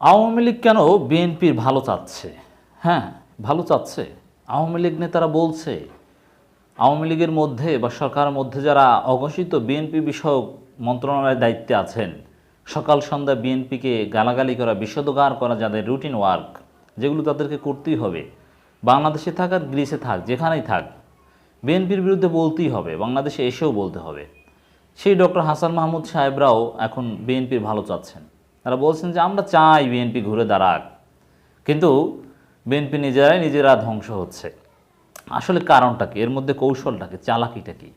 আওয়ামী লীগ কেন বিএনপির ভালো চাচ্ছে? হ্যাঁ ভালো চাচ্ছে। আওয়ামী লীগ নেতারা বলছে, আওয়ামী লীগের মধ্যে বা সরকারের মধ্যে যারা অঘোষিত বিএনপি বিষয়ক মন্ত্রণালয়ের দায়িত্বে আছেন, সকাল সন্ধ্যা বিএনপিকে গালাগালি করা বিশদগার করা যাদের রুটিন ওয়ার্ক, যেগুলো তাদেরকে করতেই হবে। বাংলাদেশে থাক আর গ্রিসে থাক, যেখানেই থাক, বিএনপির বিরুদ্ধে বলতেই হবে, বাংলাদেশে এসেও বলতে হবে। সেই ডক্টর হাসান মাহমুদ সাহেবরাও এখন বিএনপির ভালো চাচ্ছেন। তারা বলছেন যে আমরা চাই বিএনপি ঘুরে দাঁড়াক। কিন্তু বিএনপি নিজেরাই নিজেরা ধ্বংস হচ্ছে। আসলে কারণটা কি? এর মধ্যে কৌশলটা কি? চালাকিটা কি?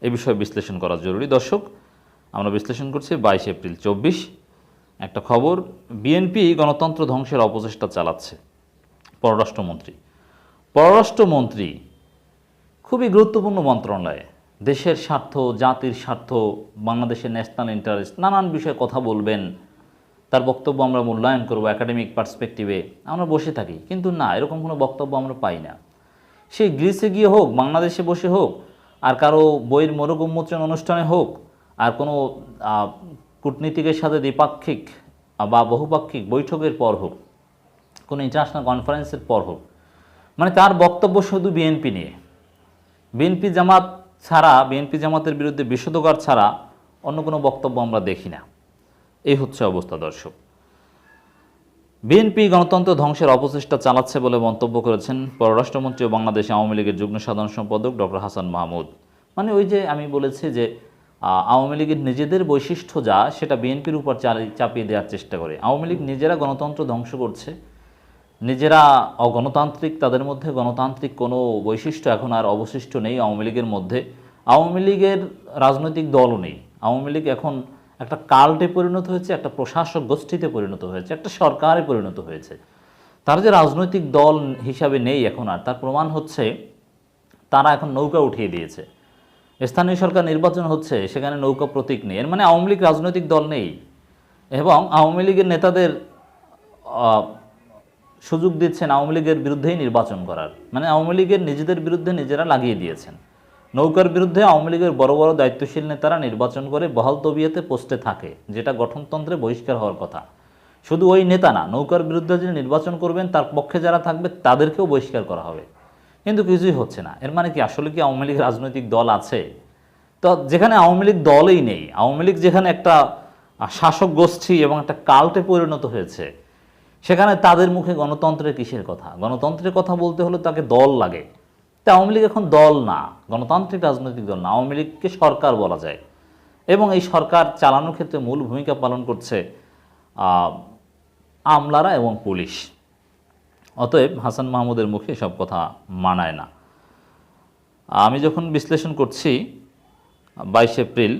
এ বিষয়ে বিশ্লেষণ করা জরুরি। দর্শক, আমরা বিশ্লেষণ করছি বাইশ এপ্রিল চব্বিশ। একটা খবর, বিএনপি গণতন্ত্র ধ্বংসের অপচেষ্টা চালাচ্ছে। পররাষ্ট্রমন্ত্রী। পররাষ্ট্রমন্ত্রী খুবই গুরুত্বপূর্ণ মন্ত্রণালয়। দেশের স্বার্থ, জাতির স্বার্থ, বাংলাদেশের ন্যাশনাল ইন্টারেস্ট, নানান বিষয়ে কথা বলবেন তার বক্তব্য আমরা মূল্যায়ন করব একাডেমিক পার্সপেক্টিভে আমরা বসে থাকি, কিন্তু না, এরকম কোনো বক্তব্য আমরা পাই না। সে গ্রিসে গিয়ে হোক, বাংলাদেশে বসে হোক, আর কারও বইয়ের মোরক উন্মোচন অনুষ্ঠানে হোক, আর কোনো কূটনীতিকের সাথে দ্বিপাক্ষিক বা বহুপাক্ষিক বৈঠকের পর হোক, কোনো ইন্টারন্যাশনাল কনফারেন্সের পর হোক মানে তার বক্তব্য শুধু বিএনপি নিয়ে। বিএনপি জামাত ছাড়া বিএনপি জামাতের বিরুদ্ধে বিশোধকার ছাড়া অন্য কোনো বক্তব্য আমরা দেখি না। এই হচ্ছে অবস্থা, দর্শক। বিএনপি গণতন্ত্র ধ্বংসের অপচেষ্টা চালাচ্ছে বলে মন্তব্য করেছেন পররাষ্ট্রমন্ত্রী ও বাংলাদেশ আওয়ামী লীগের যুগ্ম সাধারণ সম্পাদক ডক্টর হাসান মাহমুদ। মানে ওই যে আমি বলেছি যে আওয়ামী লীগের নিজেদের বৈশিষ্ট্য যা, সেটা বিএনপির উপর চাপিয়ে দেওয়ার চেষ্টা করে। আওয়ামী লীগ নিজেরা গণতন্ত্র ধ্বংস করছে। নিজেরা অগণতান্ত্রিক, তাদের মধ্যে গণতান্ত্রিক কোনো বৈশিষ্ট্য এখন আর অবশিষ্ট নেই আওয়ামী লীগের মধ্যে। আওয়ামী লীগের রাজনৈতিক দলও নেই। আওয়ামী লীগ এখন একটা কাল্টে পরিণত হয়েছে, একটা প্রশাসক গোষ্ঠীতে পরিণত হয়েছে, একটা সরকারে পরিণত হয়েছে। তারা যে রাজনৈতিক দল হিসাবে নেই এখন আর, তার প্রমাণ হচ্ছে তারা এখন নৌকা উঠিয়ে দিয়েছে। স্থানীয় সরকার নির্বাচন হচ্ছে, সেখানে নৌকা প্রতীক নেই। এর মানে আওয়ামী লীগ রাজনৈতিক দল নেই। এবং আওয়ামী লীগের নেতাদের সুযোগ দিচ্ছেন আওয়ামী লীগের বিরুদ্ধেই নির্বাচন করার। মানে আওয়ামী লীগের নিজেদের বিরুদ্ধে নিজেরা লাগিয়ে দিয়েছেন। নৌকার বিরুদ্ধে আওয়ামী লীগের বড় বড় দায়িত্বশীল নেতারা নির্বাচন করে বহাল তবিয়াতে পোস্টে থাকে, যেটা গঠনতন্ত্রে বহিষ্কার হওয়ার কথা। শুধু ওই নেতা না, নৌকার বিরুদ্ধে যিনি নির্বাচন করবেন, তার পক্ষে যারা থাকবে, তাদেরকেও বহিষ্কার করা হবে। কিন্তু কিছুই হচ্ছে না। এর মানে কি, আসলে কি আওয়ামী লীগ রাজনৈতিক দল আছে? তো যেখানে আওয়ামী লীগ দলই নেই, আওয়ামী লীগ যেখানে একটা শাসক গোষ্ঠী এবং একটা কাল্টে পরিণত হয়েছে, সেখানে তাদের মুখে গণতন্ত্রের কিসের কথা? গণতন্ত্রের কথা বলতে হলে তাকে দল লাগে। তা আওয়ামী লীগ এখন দল না, গণতান্ত্রিক রাজনৈতিক দল না। আওয়ামী লীগকে সরকার বলা যায়। এবং এই সরকার চালানোর ক্ষেত্রে মূল ভূমিকা পালন করছে আমলারা এবং পুলিশ। অতএব হাসান মাহমুদের মুখে সব কথা মানায় না। আমি যখন বিশ্লেষণ করছি, বাইশ এপ্রিল,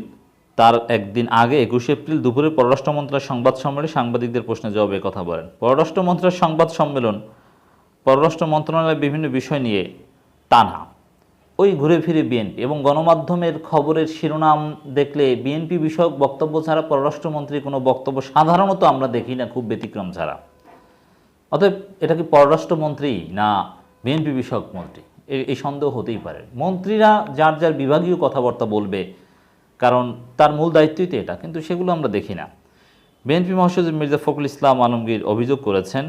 তার একদিন আগে, একুশে এপ্রিল দুপুরে পররাষ্ট্র মন্ত্রণালয়ের সংবাদ সম্মেলনে সাংবাদিকদের প্রশ্নের জবাবে কথা বলেন। পররাষ্ট্র মন্ত্রণালয়ের সংবাদ সম্মেলন, পররাষ্ট্র মন্ত্রণালয়ের বিভিন্ন বিষয় নিয়ে টানা ওই ঘুরে ফিরে বিএনপি এবং গণমাধ্যমের খবরের শিরোনাম দেখলে বিএনপি বিষয়ক বক্তব্য ছাড়া পররাষ্ট্রমন্ত্রীর কোনো বক্তব্য সাধারণত আমরা দেখি না, খুব ব্যতিক্রম ছাড়া। অতএব এটা কি পররাষ্ট্রমন্ত্রী না বিএনপি বিষয়ক মন্ত্রী? এই সন্দেহ হতেই পারে। মন্ত্রীরা যার যার বিভাগীয় কথাবার্তা বলবে, কারণ তার মূল দায়িত্বই তো এটা, কিন্তু সেগুলো আমরা দেখি না। বিএনপি মহাসচিব মির্জা ফখরুল ইসলাম আলমগীর অভিযোগ করেছেন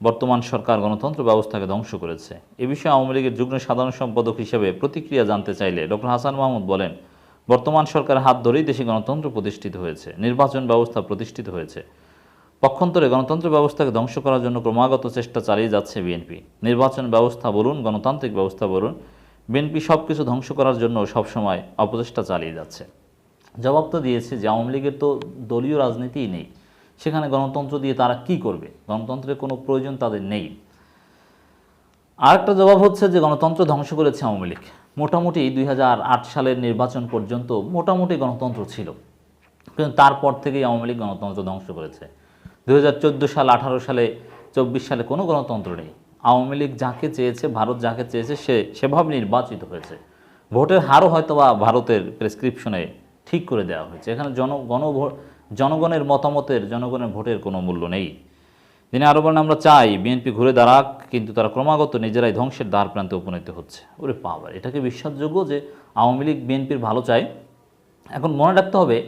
বর্তমান সরকার গণতন্ত্র ব্যবস্থাকে ধ্বংস করেছে। এ বিষয়ে আওয়ামী লীগের যুগ্ম সাধারণ সম্পাদক হিসেবে প্রতিক্রিয়া জানতে চাইলে ডক্টর হাসান মাহমুদ বলেন, বর্তমান সরকারের হাত ধরেই দেশে গণতন্ত্র প্রতিষ্ঠিত হয়েছে, নির্বাচন ব্যবস্থা প্রতিষ্ঠিত হয়েছে। পক্ষান্তরে গণতন্ত্র ব্যবস্থাকে ধ্বংস করার জন্য ক্রমাগত চেষ্টা চালিয়ে যাচ্ছে বিএনপি। নির্বাচন ব্যবস্থা বলুন, গণতান্ত্রিক ব্যবস্থা বলুন, বিএনপি সব কিছু ধ্বংস করার জন্য সবসময় অপচেষ্টা চালিয়ে যাচ্ছে। জবাব তো দিয়েছে যে আওয়ামী লীগের তো দলীয় রাজনীতিই নেই। সেখানে গণতন্ত্র দিয়ে তারা কি করবে? গণতন্ত্রের কোনো প্রয়োজন তাদের নেই। আরেকটা জবাব হচ্ছে যে গণতন্ত্র ধ্বংস করেছে আওয়ামী লীগ। মোটামুটি দুই সালের নির্বাচন পর্যন্ত মোটামুটি গণতন্ত্র ছিল। কিন্তু তারপর থেকেই আওয়ামী লীগ গণতন্ত্র ধ্বংস করেছে। দুই হাজার চোদ্দ সাল, আঠারো সালে, চব্বিশ সালে কোনো গণতন্ত্র নেই। আওয়ামী লীগ যাকে চেয়েছে, ভারত যাকে চেয়েছে, সে সেভাবে নির্বাচিত হয়েছে। ভোটের হারও হয়তো বা ভারতের প্রেসক্রিপশনে ঠিক করে দেওয়া হয়েছে। এখানে জন গণ জনগণের মতামতের, জনগণের ভোটের কোনো মূল্য নেই। তিনি আরও বলেন, আমরা চাই বিএনপি ঘুরে দাঁড়াক, কিন্তু তারা ক্রমাগত নিজেরাই ধ্বংসের দ্বার প্রান্তে উপনীত হচ্ছে। ওরে পাবার এটাকে বিশ্বাসযোগ্য যে আওয়ামী লীগ বিএনপির ভালো চায়? এখন মনে রাখতে হবে,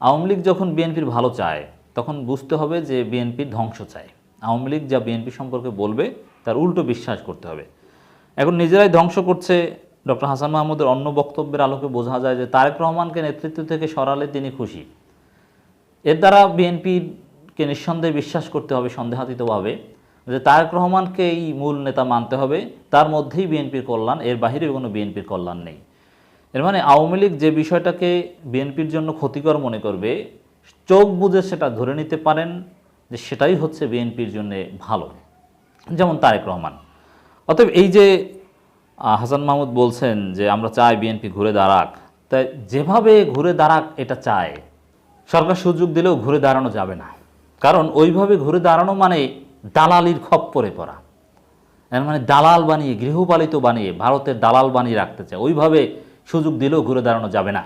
আওয়ামী লীগ যখন বিএনপির ভালো চায়, তখন বুঝতে হবে যে বিএনপির ধ্বংস চায়। আওয়ামী লীগ যা বিএনপি সম্পর্কে বলবে, তার উল্টো বিশ্বাস করতে হবে। এখন নিজেরাই ধ্বংস করছে, ডক্টর হাসান মাহমুদের অন্য বক্তব্যের আলোকে বোঝা যায় যে তারেক রহমানকে নেতৃত্ব থেকে সরালে তিনি খুশি। এর দ্বারা বিএনপিকে নিঃসন্দেহে বিশ্বাস করতে হবে সন্দেহাতীতভাবে যে তারেক রহমানকে এই মূল নেতা মানতে হবে। তার মধ্যেই বিএনপির কল্যাণ, এর বাহিরে কোনো বিএনপির কল্যাণ নেই। এর মানে আওয়ামী লীগ যে বিষয়টাকে বিএনপির জন্য ক্ষতিকর মনে করবে, চোখ বুঝে সেটা ধরে নিতে পারেন যে সেটাই হচ্ছে বিএনপির জন্য ভালো, যেমন তারেক রহমান। অতএব এই যে হাসান মাহমুদ বলছেন যে আমরা চাই বিএনপি ঘুরে দাঁড়াক, তাই যেভাবে ঘুরে দাঁড়াক এটা চায় সরকার সুযোগ দিলেও ঘুরে দাঁড়ানো যাবে না। কারণ ওইভাবে ঘুরে দাঁড়ানো মানে দালালির খপ্পরে পড়া। এর মানে দালাল বানিয়ে, গৃহপালিত বানিয়ে, ভারতের দালাল বানিয়ে রাখতে চায়। ওইভাবে সুযোগ দিলেও ঘুরে দাঁড়ানো যাবে না।